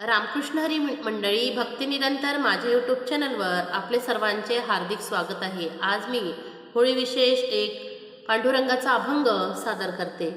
रामकृष्ण हरी मंडळी भक्ती निरंतर माझ्या यूट्यूब चॅनलवर आपले सर्वांचे हार्दिक स्वागत आहे. आज मी होळी विशेष एक पांडुरंगाचा अभंग सादर करते.